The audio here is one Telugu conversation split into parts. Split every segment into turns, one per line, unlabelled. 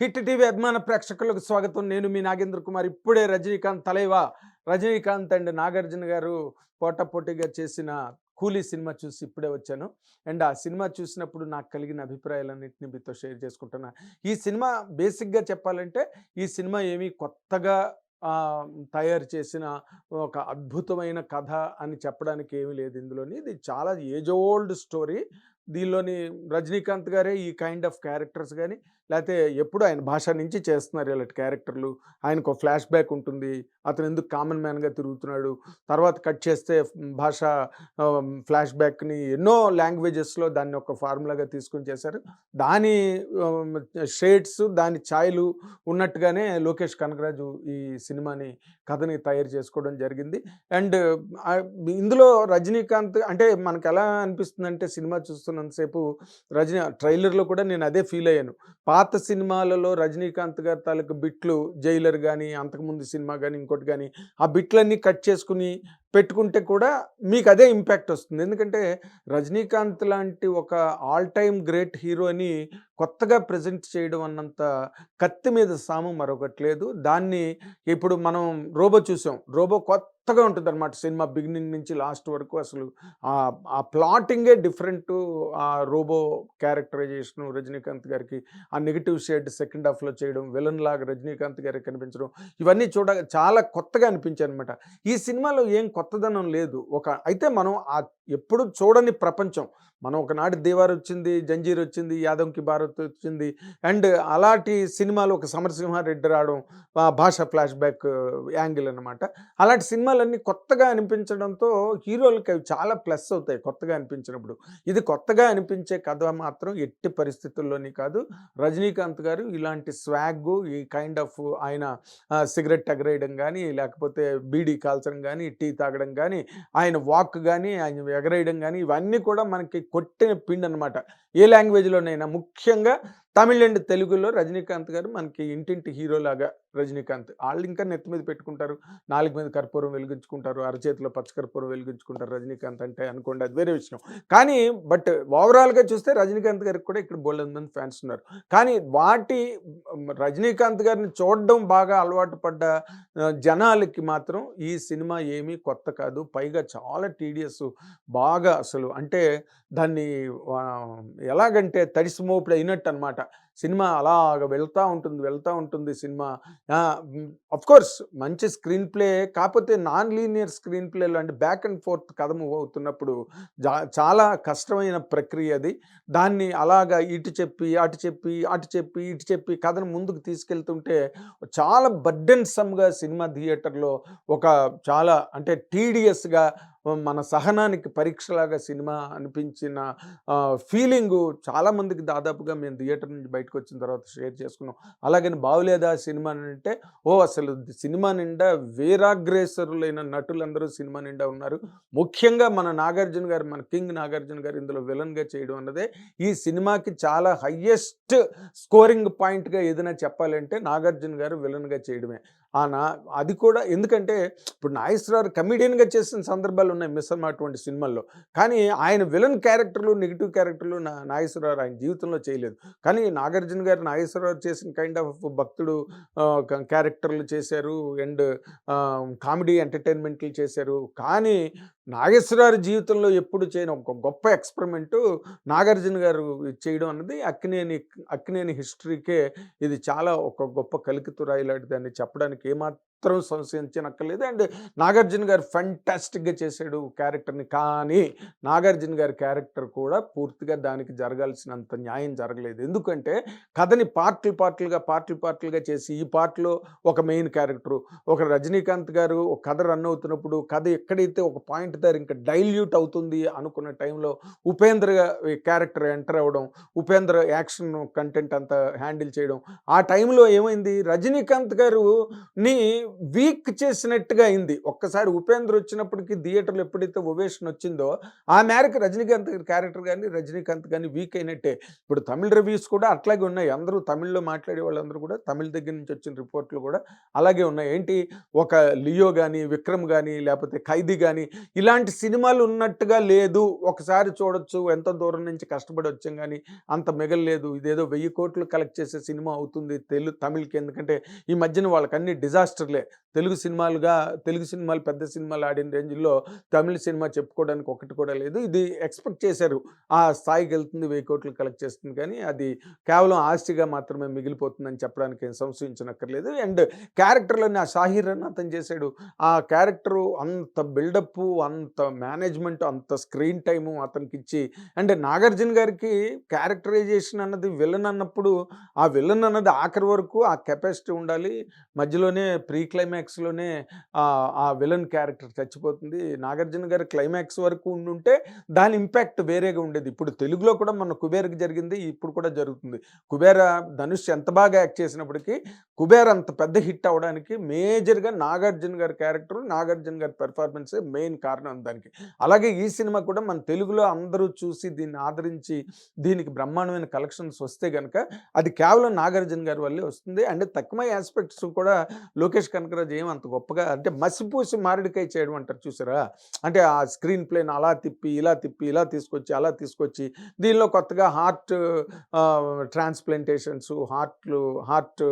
హిట్ టీవీ అభిమాన ప్రేక్షకులకు స్వాగతం. నేను మీ నాగేంద్ర కుమార్. ఇప్పుడే రజనీకాంత్ తలైవా. రజనీకాంత్ అండ్ నాగార్జున గారు పోటాపోటీగా చేసిన కూలీ సినిమా చూసి ఇప్పుడే వచ్చాను. అండ్ ఆ సినిమా చూసినప్పుడు నాకు కలిగిన అభిప్రాయాలన్నింటినీ మీతో షేర్ చేసుకుంటున్నా. ఈ సినిమా బేసిక్గా చెప్పాలంటే ఈ సినిమా ఏమీ కొత్తగా తయారు చేసిన ఒక అద్భుతమైన కథ అని చెప్పడానికి ఏమీ లేదు ఇందులోని. ఇది చాలా ఏజ్ ఓల్డ్ స్టోరీ. దీనిలోని రజనీకాంత్ గారే ఈ కైండ్ ఆఫ్ క్యారెక్టర్స్ కానీ లేకపోతే ఎప్పుడు ఆయన భాష నుంచి చేస్తున్నారు ఇలాంటి క్యారెక్టర్లు. ఆయనకు ఫ్లాష్ బ్యాక్ ఉంటుంది. అతను ఎందుకు కామన్ మ్యాన్గా తిరుగుతున్నాడు. తర్వాత కట్ చేస్తే భాష ఫ్లాష్ బ్యాక్ని ఎన్నో లాంగ్వేజెస్లో దాన్ని ఒక ఫార్ములాగా తీసుకొని చేశారు. దాని షేడ్స్ దాని ఛాయలు ఉన్నట్టుగానే లోకేష్ కనకరాజు ఈ సినిమాని కథని తయారు చేసుకోవడం జరిగింది. అండ్ ఇందులో రజనీకాంత్ అంటే మనకు ఎలా అనిపిస్తుందంటే సినిమా చూస్తున్నంతసేపు రజనీ ట్రైలర్లో కూడా నేను అదే ఫీల్ అయ్యాను. పాత సినిమాలలో రజనీకాంత్ గారి తాలూకు బిట్లు జైలర్ కానీ అంతకుముందు సినిమా కానీ ఇంకోటి కానీ ఆ బిట్లన్నీ కట్ చేసుకుని పెట్టుకుంటే కూడా మీకు అదే ఇంపాక్ట్ వస్తుంది. ఎందుకంటే రజనీకాంత్ లాంటి ఒక ఆల్ టైమ్ గ్రేట్ హీరోని కొత్తగా ప్రజెంట్ చేయడం అన్నంత కత్తి మీద సాము మరొకటి లేదు. దాన్ని ఇప్పుడు మనం రోబో చూసాం. రోబో కొత్త కొత్తగా ఉంటుంది అనమాట సినిమా బిగినింగ్ నుంచి లాస్ట్ వరకు అసలు. ఆ- ప్లాటింగే డిఫరెంట్. ఆ రోబో క్యారెక్టరైజేషన్ రజనీకాంత్ గారికి ఆ నెగిటివ్ షేడ్ సెకండ్ హాఫ్లో చేయడం విలన్ లాగా రజనీకాంత్ గారికి కనిపించడం ఇవన్నీ చూడ చాలా కొత్తగా అనిపించాయి అనమాట ఈ సినిమాలో ఏం కొత్తదనం లేదు. ఒక అయితే మనం ఆ ఎప్పుడు చూడని ప్రపంచం మనం ఒకనాటి దేవార్ వచ్చింది జంజీర్ వచ్చింది యాదంకి భారత్ వచ్చింది అండ్ అలాంటి సినిమాలు ఒక సమరసింహారెడ్డి రావడం భాష ఫ్లాష్ బ్యాక్ యాంగిల్ అనమాట అలాంటి సినిమాలన్నీ కొత్తగా అనిపించడంతో హీరోలకి అవి చాలా ప్లస్ అవుతాయి కొత్తగా అనిపించినప్పుడు. ఇది కొత్తగా అనిపించే కథ మాత్రం ఎట్టి పరిస్థితుల్లోని కాదు. రజనీకాంత్ గారు ఇలాంటి స్వాగ్ ఈ కైండ్ ఆఫ్ ఆయన సిగరెట్ ఎగరేయడం కానీ లేకపోతే బీడీ కాల్చడం కానీ టీ తాగడం కానీ ఆయన వాక్ కానీ ఆయన ఎగరేయడం కానీ ఇవన్నీ కూడా మనకి కొట్టిన పిండి అనమాట ఏ లాంగ్వేజ్లోనైనా. ముఖ్యంగా తమిళ్ అండ్ తెలుగులో రజనీకాంత్ గారు మనకి ఇంటింటి హీరోలాగా రజనీకాంత్. వాళ్ళు ఇంకా నెత్తి మీద పెట్టుకుంటారు. నాలుగు మీద కర్పూరం వెలిగించుకుంటారు. అరచేతిలో పచ్చకర్పూరం వెలిగించుకుంటారు రజనీకాంత్ అంటే అనుకోండి అది వేరే విషయం. కానీ బట్ ఓవరాల్గా చూస్తే రజనీకాంత్ గారికి కూడా ఇక్కడ బోల్డ్ మంది ఫ్యాన్స్ ఉన్నారు. కానీ వాటి రజనీకాంత్ గారిని చూడడం బాగా అలవాటు పడ్డ జనాలకి మాత్రం ఈ సినిమా ఏమీ కొత్త కాదు. పైగా చాలా టీడియస్ బాగా అసలు. అంటే దాన్ని ఎలాగంటే ఎలాగంటే తడిసిమోపుడు అయినట్టు అనమాట సినిమా అలాగ వెళ్తూ ఉంటుంది వెళ్తూ ఉంటుంది సినిమా. కోర్స్ మంచి స్క్రీన్ ప్లే కాకపోతే నాన్ లీనియర్ స్క్రీన్ ప్లే లాంటి బ్యాక్ అండ్ ఫోర్త్ కథ మూవ్ అవుతున్నప్పుడు జా చాలా కష్టమైన ప్రక్రియ అది. దాన్ని అలాగా ఇటు చెప్పి అటు చెప్పి అటు చెప్పి ఇటు చెప్పి కథను ముందుకు తీసుకెళ్తుంటే చాలా బర్డెన్సమ్గా సినిమా థియేటర్లో ఒక చాలా అంటే టీడియస్గా మన సహనానికి పరీక్షలాగా సినిమా అనిపించిన ఫీలింగు చాలామందికి దాదాపుగా మేము థియేటర్ నుంచి బయటకు వచ్చిన తర్వాత షేర్ చేసుకున్నాం. అలాగని బాగులేదా సినిమా అంటే ఓ అసలు సినిమా నిండా వీరాగ్రేసరులైన నటులందరూ సినిమా నిండా ఉన్నారు. ముఖ్యంగా మన నాగార్జున గారు మన కింగ్ నాగార్జున గారు ఇందులో విలన్గా చేయడం అన్నదే ఈ సినిమాకి చాలా హయ్యెస్ట్ స్కోరింగ్ పాయింట్గా ఏదైనా చెప్పాలంటే నాగార్జున గారు విలన్గా చేయడమే. నా అది కూడా ఎందుకంటే ఇప్పుడు నాగేశ్వరరావు కమిడియన్గా చేసిన సందర్భాలు ఉన్నాయి మిస్సమ్ అటువంటి సినిమాల్లో. కానీ ఆయన విలన్ క్యారెక్టర్లు నెగిటివ్ క్యారెక్టర్లు నా నాగేశ్వరరావు ఆయన జీవితంలో చేయలేదు. కానీ నాగార్జున గారు నాగేశ్వరరావు చేసిన కైండ్ ఆఫ్ భక్తుడు క్యారెక్టర్లు చేశారు. అండ్ కామెడీ ఎంటర్టైన్మెంట్లు చేశారు. కానీ నాగేశ్వరరావు జీవితంలో ఎప్పుడు చేయని ఒక గొప్ప ఎక్స్పెరిమెంటు నాగార్జున గారు చేయడం అన్నది అక్కినేని అక్కినేని హిస్టరీకే ఇది చాలా ఒక గొప్ప కలికితురాయి లాంటిది అని చెప్పడానికి ఏమాత్రం సంశయించనక్కర్లేదు. అండ్ నాగార్జున గారు ఫంటాస్టిక్గా చేశాడు క్యారెక్టర్ని. కానీ నాగార్జున గారి క్యారెక్టర్ కూడా పూర్తిగా దానికి జరగాల్సినంత న్యాయం జరగలేదు. ఎందుకంటే కథని పార్ట్లు పార్ట్లుగా పార్ట్లు పార్ట్లుగా చేసి ఈ పార్ట్లో ఒక మెయిన్ క్యారెక్టరు ఒక రజనీకాంత్ గారు ఒక కథ రన్ అవుతున్నప్పుడు కథ ఎక్కడైతే ఒక పాయింట్ దగ్గర ఇంకా డైల్యూట్ అవుతుంది అనుకున్న టైంలో ఉపేంద్ర క్యారెక్టర్ ఎంటర్ అవ్వడం ఉపేంద్ర యాక్షన్ కంటెంట్ అంతా హ్యాండిల్ చేయడం ఆ టైంలో ఏమైంది? రజనీకాంత్ గారు ని వీక్ చేసినట్టుగా అయింది. ఒక్కసారి ఉపేంద్ర వచ్చినప్పటికి థియేటర్లు ఎప్పుడైతే ఒవేషన్ వచ్చిందో ఆ మేరకు రజనీకాంత్ క్యారెక్టర్ కానీ రజనీకాంత్ కానీ వీక్ అయినట్టే. ఇప్పుడు తమిళ రివ్యూస్ కూడా అట్లాగే ఉన్నాయి. అందరూ తమిళ్ళో మాట్లాడే వాళ్ళందరూ కూడా తమిళ దగ్గర నుంచి వచ్చిన రిపోర్ట్లు కూడా అలాగే ఉన్నాయి. ఏంటి? ఒక లియో కానీ విక్రమ్ కానీ లేకపోతే ఖైదీ కానీ ఇలాంటి సినిమాలు ఉన్నట్టుగా లేదు. ఒకసారి చూడొచ్చు. ఎంత దూరం నుంచి కష్టపడి వచ్చాం కానీ అంత మిగలలేదు. ఇదేదో వెయ్యి కోట్లు కలెక్ట్ చేసే సినిమా అవుతుంది. తెలుగు తమిళ్కి. ఎందుకంటే ఈ మధ్యన వాళ్ళకి అన్ని రేంజ్లే తెలుగు సినిమాలుగా తెలుగు సినిమాలు పెద్ద సినిమాలు ఆడిన రేంజ్లో తమిళ సినిమా చెప్పుకోవడానికి ఒకటి కూడా లేదు. ఇది ఎక్స్పెక్ట్ చేశారు. ఆ స్థాయికి వెళ్తుంది వెయ్యి కోట్లు కలెక్ట్ చేస్తుంది కానీ అది కేవలం ఆస్తిగా మాత్రమే మిగిలిపోతుందని చెప్పడానికి ఏం సంశయించనక్కర్లేదు. అండ్ క్యారెక్టర్లని ఆ షాహీర్ అని అతను చేశాడు. ఆ క్యారెక్టరు అంత బిల్డప్ అంత మేనేజ్మెంట్ అంత స్క్రీన్ టైము అతనికి ఇచ్చి అండ్ నాగార్జున గారికి క్యారెక్టరైజేషన్ అన్నది విలన్ అన్నప్పుడు ఆ విలన్ అన్నది ఆఖరి వరకు ఆ కెపాసిటీ ఉండాలి. మధ్యలోనే ప్రీ క్లైమాక్స్లోనే ఆ విలన్ క్యారెక్టర్ చచ్చిపోతుంది. నాగార్జున గారి క్లైమాక్స్ వరకు ఉండుంటే దాని ఇంపాక్ట్ వేరేగా ఉండేది. ఇప్పుడు తెలుగులో కూడా మన కుబేర్కి జరిగింది ఇప్పుడు కూడా జరుగుతుంది. కుబేర ధనుష్ ఎంత బాగా యాక్ట్ చేసినప్పటికీ కుబేర్ అంత పెద్ద హిట్ అవడానికి మేజర్గా నాగార్జున గారి క్యారెక్టర్ నాగార్జున గారి పెర్ఫార్మెన్సే మెయిన్ కారణం దానికి. అలాగే ఈ సినిమా కూడా మన తెలుగులో అందరూ చూసి దీన్ని ఆదరించి దీనికి బ్రహ్మాండమైన కలెక్షన్స్ వస్తే కనుక అది కేవలం నాగార్జున గారి వల్లే వస్తుంది. అండ్ తక్కువ ఆస్పెక్ట్స్ కూడా లోకేష్ కనకరాజు ఏం అంత గొప్పగా అంటే మసిపూసి మామిడికాయ చేయడం అంటారు చూసారా? అంటే ఆ స్క్రీన్ ప్లేన్ అలా తిప్పి ఇలా తిప్పి ఇలా తీసుకొచ్చి అలా తీసుకొచ్చి దీనిలో కొత్తగా హార్ట్ ట్రాన్స్ప్లాంటేషన్స్ హార్ట్లు హార్ట్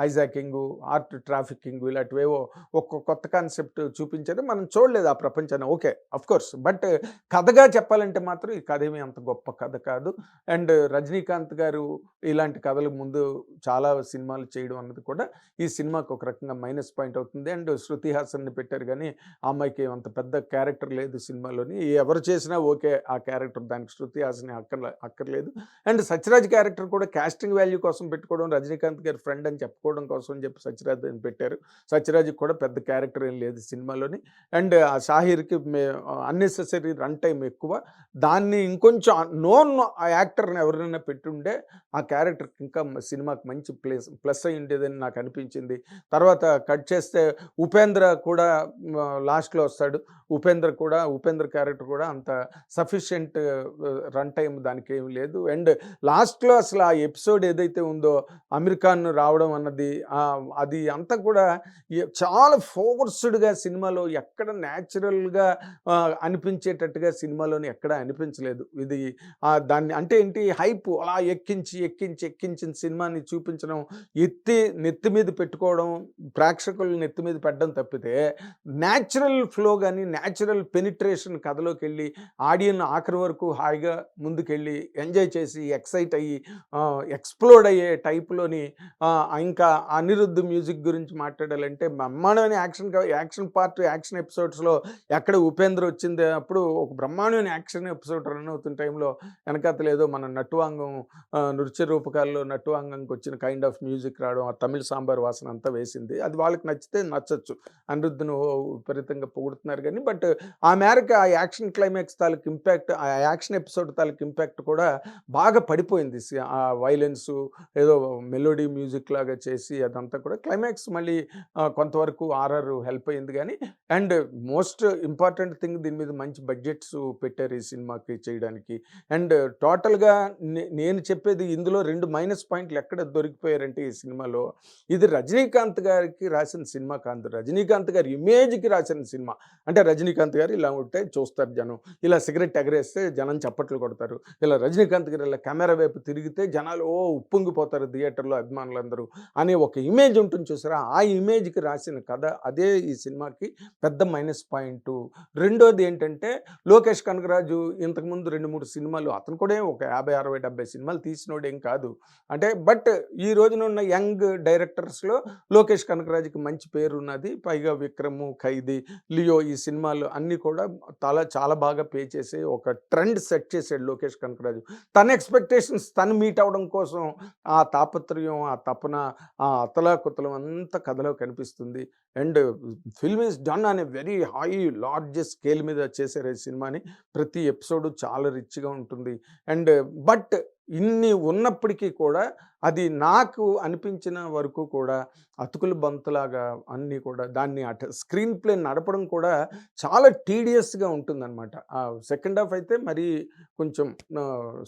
హైజాకింగ్ హార్ట్ ట్రాఫికింగ్ ఇలాంటివేవో ఒక్క కొత్త కాన్సెప్ట్ చూపించారు. మనం చూడలేదు ఆ ప్రపంచాన్ని. ఓకే అఫ్కోర్స్ బట్ కథగా చెప్పాలంటే మాత్రం ఈ కథ ఏమీ అంత గొప్ప కథ కాదు. అండ్ రజనీకాంత్ గారు ఇలాంటి కథలు ముందు చాలా సినిమాలు చేయడం అన్నది కూడా ఈ సినిమాకు ఒక రకంగా మైనస్ పాయింట్ అవుతుంది. అండ్ శృతి హాసన్ని పెట్టారు కానీ ఆ అమ్మాయికి అంత పెద్ద క్యారెక్టర్ లేదు సినిమాలోని. ఎవరు చేసినా ఓకే ఆ క్యారెక్టర్ దానికి శృతి హాసన్ అక్కర్లే అక్కర్లేదు. అండ్ సత్యరాజ్ క్యారెక్టర్ కూడా కాస్టింగ్ వాల్యూ కోసం పెట్టుకోవడం రజనీకాంత్ గారి ఫ్రెండ్ అని చెప్పుకోవడం కోసం అని చెప్పి సత్యరాజ్ అని పెట్టారు. సత్యరాజ్కి కూడా పెద్ద క్యారెక్టర్ ఏం లేదు సినిమాలోని. అండ్ ఆ షాహీర్కి అన్నెసెసరీ రన్ టైం ఎక్కువ. దాన్ని ఇంకొంచెం నోన్ ఆ యాక్టర్ని ఎవరైనా పెట్టుండే ఆ క్యారెక్టర్ ఇంకా సినిమాకి మంచి ప్లేస్ ప్లస్ అయి ఉండేదని నాకు అనిపించింది. తర్వాత కట్ చేస్తే ఉపేంద్ర కూడా లాస్ట్లో వస్తాడు. ఉపేంద్ర కూడా ఉపేంద్ర క్యారెక్టర్ కూడా అంత సఫిషియెంట్ రన్ టైం దానికి ఏం లేదు. అండ్ లాస్ట్లో అసలు ఆ ఎపిసోడ్ ఏదైతే ఉందో అమెరికాన్ రావడం అన్నది అది అంతా కూడా చాలా ఫోర్స్డ్గా సినిమాలో ఎక్కడ న్యాచురల్గా అనిపించేటట్టుగా సినిమాలోని ఎక్కడ అనిపించలేదు. ఇది దాన్ని అంటే ఏంటి హైప్ అలా ఎక్కించి ఎక్కించి ఎక్కించిన సినిమాని చూపించడం ఎత్తి నెత్తి మీద పెట్టుకోవడం ప్రేక్షకులు నెత్తి మీద పెట్టడం తప్పితే న్యాచురల్ ఫ్లో కానీ న్యాచురల్ పెనిట్రేషన్ కథలోకి వెళ్ళి ఆడియన్ ఆఖరి వరకు హాయిగా ముందుకెళ్ళి ఎంజాయ్ చేసి ఎక్సైట్ అయ్యి ఎక్స్ప్లోడ్ అయ్యే టైప్లోని ఇంకా అనిరుద్ధ్ మ్యూజిక్ గురించి మాట్లాడాలంటే బ్రహ్మాండమైన యాక్షన్ యాక్షన్ పార్ట్ యాక్షన్ ఎపిసోడ్స్లో ఎక్కడ ఉపేంద్ర వచ్చింది అప్పుడు ఒక బ్రహ్మాండమైన యాక్షన్ ఎపిసోడ్ రన్ అవుతున్న టైంలో వెనకతలేదో మన నటువాంగం నృత్య రూపకాల్లో నటువాంగంకి వచ్చిన కైండ్ ఆఫ్ మ్యూజిక్ రావడం ఆ తమిళ సాంబార్ వాసన అంతా వేసింది. అది వాళ్ళకి నచ్చితే నచ్చచ్చు. అనిరుద్ధను విపరీతంగా పొగుడుతున్నారు కానీ బట్ ఆ మేరకు ఆ యాక్షన్ క్లైమాక్స్ తాలూకు ఇంపాక్ట్ ఆ యాక్షన్ ఎపిసోడ్ తాలూకు ఇంపాక్ట్ కూడా బాగా పడిపోయింది. ఆ వైలెన్స్ ఏదో మెలోడీ మ్యూజిక్ లాగా చేసి అదంతా కూడా క్లైమాక్స్ మళ్ళీ కొంతవరకు ఆర్ఆర్ హెల్ప్ అయింది కానీ అండ్ మోస్ట్ ఇంపార్టెంట్ థింగ్ దీని మీద మంచి బడ్జెట్స్ పెట్టారు ఈ సినిమాకి చేయడానికి. అండ్ టోటల్గా నేను చెప్పేది ఇందులో రెండు మైనస్ పాయింట్లు ఎక్కడ దొరికిపోయారంటే ఈ సినిమాలో ఇది రజనీకాంత్ గారికి రాసిన సినిమా కాదు రజనీకాంత్ గారి ఇమేజ్కి రాసిన సినిమా. అంటే రజనీకాంత్ గారు ఇలా ఉంటే చూస్తారు జనం. ఇలా సిగరెట్ ఎగరేస్తే జనం చప్పట్లు కొడతారు. ఇలా రజనీకాంత్ గారు ఇలా కెమెరా వైపు తిరిగితే జనాలు ఓ ఉప్పొంగిపోతారు థియేటర్లో అభిమానులందరూ అనే ఒక ఇమేజ్ ఉంటుంది చూసారా? ఆ ఇమేజ్కి రాసిన కథ అదే ఈ సినిమాకి పెద్ద మైనస్ పాయింట్ రెండోది ఏంటంటే లోకేష్ కనకరాజు ఇంతకుముందు రెండు మూడు సినిమాలు అతను కూడా ఒక యాభై అరవై డెబ్బై సినిమాలు తీసినోడేం కాదు. అంటే బట్ ఈ రోజున ఉన్న యంగ్ డైరెక్టర్స్లో లోకేష్ కనకరాజు కనకరాజుకి మంచి పేరు ఉన్నది పైగా విక్రము ఖైదీ లియో ఈ సినిమాలు అన్నీ కూడా చాలా చాలా బాగా పే చేసి ఒక ట్రెండ్ సెట్ చేసాడు లోకేష్ కనకరాజు. తన ఎక్స్పెక్టేషన్స్ తను మీట్ అవడం కోసం ఆ తాపత్రయం ఆ తపన ఆ అతలాకుతలం అంతా కథలో కనిపిస్తుంది. అండ్ ఫిల్మ్ ఈస్ డన్ అనే వెరీ హై లార్జెస్ట్ స్కేల్ మీద చేశారు ఈ సినిమాని. ప్రతి ఎపిసోడ్ చాలా రిచ్గా ఉంటుంది. అండ్ బట్ ఇన్ని ఉన్నప్పటికీ కూడా అది నాకు అనిపించిన వరకు కూడా అతుకుల బంతులాగా అన్నీ కూడా దాన్ని అట స్క్రీన్ ప్లే నడపడం కూడా చాలా టీడియస్గా ఉంటుందన్నమాట. ఆ సెకండ్ హాఫ్ అయితే మరి కొంచెం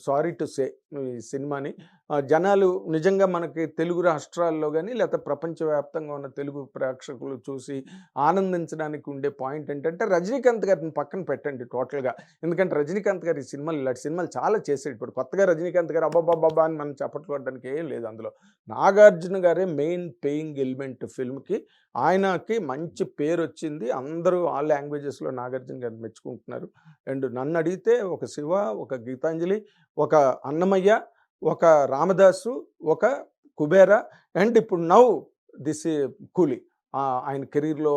సారీ టు సే ఈ సినిమాని జనాలు నిజంగా మనకి తెలుగు రాష్ట్రాల్లో కానీ లేకపోతే ప్రపంచవ్యాప్తంగా ఉన్న తెలుగు ప్రేక్షకులు చూసి ఆనందించడానికి ఉండే పాయింట్ ఏంటంటే రజనీకాంత్ గారిని పక్కన పెట్టండి టోటల్గా. ఎందుకంటే రజనీకాంత్ గారి ఈ సినిమాలు ఇలాంటి సినిమాలు చాలా చేసేటప్పుడు ఇప్పుడు కొత్తగా రజనీకాంత్ గారు అబ్బాబాబా అని మనం చప్పట్లుకోవడానికి ఏం లేదు అందులో. నాగార్జున గారే మెయిన్ పేయింగ్ ఎలిమెంట్ ఫిల్మ్కి. ఆయనకి మంచి పేరు వచ్చింది అందరూ ఆ లాంగ్వేజెస్లో నాగార్జున గారిని మెచ్చుకుంటున్నారు. అండ్ నన్ను అడిగితే ఒక శివ ఒక గీతాంజలి ఒక అన్నమయ్య ఒక రామదాసు ఒక కుబేర అండ్ ఇప్పుడు నౌ దిస్ కూలీ. ఆయన కెరీర్లో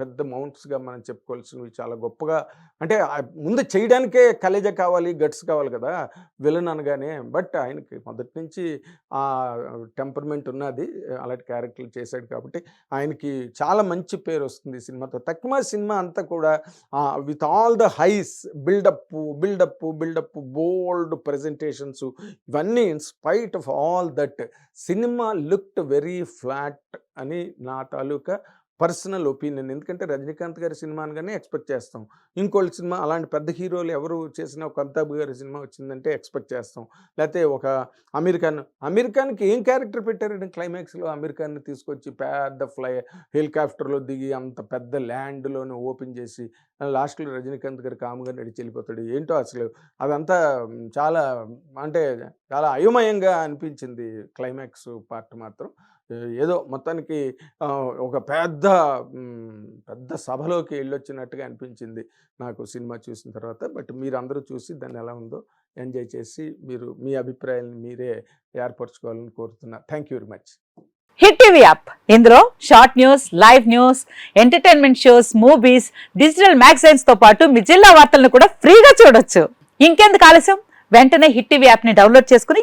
పెద్ద మౌంట్స్గా మనం చెప్పుకోవాల్సినవి చాలా గొప్పగా అంటే ముందు చేయడానికే కలేజ కావాలి గట్స్ కావాలి కదా! విలన్ అనగానే. బట్ ఆయనకి మొదటి నుంచి ఆ టెంపర్మెంట్ ఉన్నది. అలాంటి క్యారెక్టర్లు చేశాడు కాబట్టి ఆయనకి చాలా మంచి పేరు వస్తుంది ఈ సినిమాతో. తక్కువ సినిమా అంతా కూడా with all the highs buildup buildup buildup bold presentations ఇవన్నీ in spite of all that cinema looked very flat అని నా తాలూకా పర్సనల్ ఒపీనియన్. ఎందుకంటే రజనీకాంత్ గారి సినిమా అనగానే ఎక్స్పెక్ట్ చేస్తాం. ఇంకోళ్ళ సినిమా అలాంటి పెద్ద హీరోలు ఎవరు చేసిన ఒక అమితాబ్ గారి సినిమా వచ్చిందంటే ఎక్స్పెక్ట్ చేస్తాం. లేకపోతే ఒక అమీర్ ఖాన్ అమీర్ ఖాన్కి ఏం క్యారెక్టర్ పెట్టారండి క్లైమాక్స్లో? అమీర్ ఖాన్ని తీసుకొచ్చి పెద్ద ఫ్లై హెలికాప్టర్లో దిగి అంత పెద్ద ల్యాండ్లోనే ఓపెన్ చేసి లాస్ట్లో రజనీకాంత్ గారు కాముగా నడిచి వెళ్ళిపోతాడు. ఏంటో అసలు అదంతా చాలా అంటే చాలా అయోమయంగా అనిపించింది క్లైమాక్స్ పార్ట్ మాత్రం. ఏదో మొత్తానికి ఒక పెద్ద పెద్ద సభలోకి వెళ్ళొచ్చినట్టుగా అనిపించింది నాకు సినిమా చూసిన తర్వాత. బట్ మీరందరూ చూసి దాన్ని ఎలా ఉందో ఎంజాయ్ చేసి మీరు మీ అభిప్రాయాలను మీరే ఏర్పరచుకోవాలని కోరుతున్నా. Thank you very much.
Hit TV app. ఇందులో short news live news entertainment shows movies digital మ్యాగజైన్స్తో పాటు మీ జిల్లా వార్తలను కూడా ఫ్రీగా చూడొచ్చు. ఇంకెందుకు ఆలస్యం? వెంటనే హిట్ టీవీ యాప్ని డౌన్లోడ్ చేసుకుని